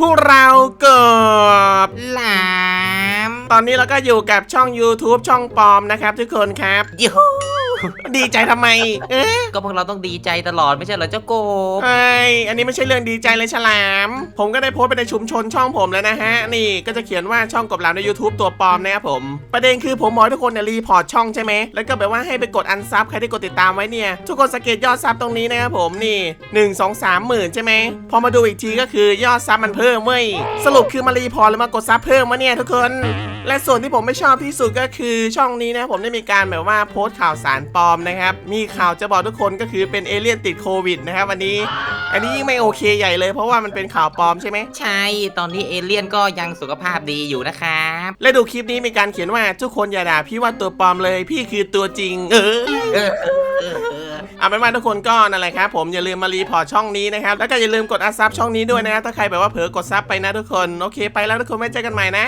พวกเราเกิบหลาม ตอนนี้เราก็อยู่กับช่อง YouTube ช่องปลอมนะครับทุกคนครับยู ดีใจทำไม เอ๊ะก็พวกเราต้องดีใจตลอดไม่ใช่เหรอเจ้าโกบไอยอันนี้ไม่ใช่เรื่องดีใจเลยฉลาม ผมก็ได้โพสต์ไปในชุมชนช่องผมแล้วนะฮะ นี่ก็จะเขียนว่าช่องกบหลามใน YouTube ตัวปลอมนะครับผม ประเด็นคือผมบอกให้ทุกคนเนี่ยรีพอร์ตช่องใช่ไหม แล้วก็แบบว่าให้ไปกดอันซับใครที่กดติดตามไว้เนี่ย ทุกคนสังเกตยอดซับตรงนี้นะครับผมนี่ 1 2 3หมื่นใช่ไหม พอมาดูอีกทีก็คือยอดซับมันเพิ่มเว้ย สรุปคือมารีพอร์ตหรือมากดซับเพิ่มมาเนี่ยทุกคน และส่วนที่ผมไม่ชอบที่สุดก็คือช่องนี้นะผมได้มีการแบบว่าโพสต์ข่าวสารปลอมนะครับ มีข่าวจะบอกทุกคนก็คือเป็นเอเลี่ยนติดโควิดนะครับวันนี้ อันนี้ยิ่งไม่โอเคใหญ่เลยเพราะว่ามันเป็นข่าวปลอมใช่ไหม ใช่ ตอนนี้เอเลี่ยนก็ยังสุขภาพดีอยู่นะครับ และดูคลิปนี้มีการเขียนว่าทุกคนอย่าด่าพี่ว่าตัวปลอมเลยพี่คือตัวจริง เออเออเออเออเออเอาเป็นว่าทุกคนก็นั่นแหละครับผมอย่าลืมมารีพอร์ตช่องนี้นะครับแล้วก็อย่าลืมกดอัพซับช่องนี้ด้วยนะถ้าใครแบบว่าเผลอกดซับไปนะทุกคนโอเคไปแล้วทุกคนไว้เจอกันใหม่นะ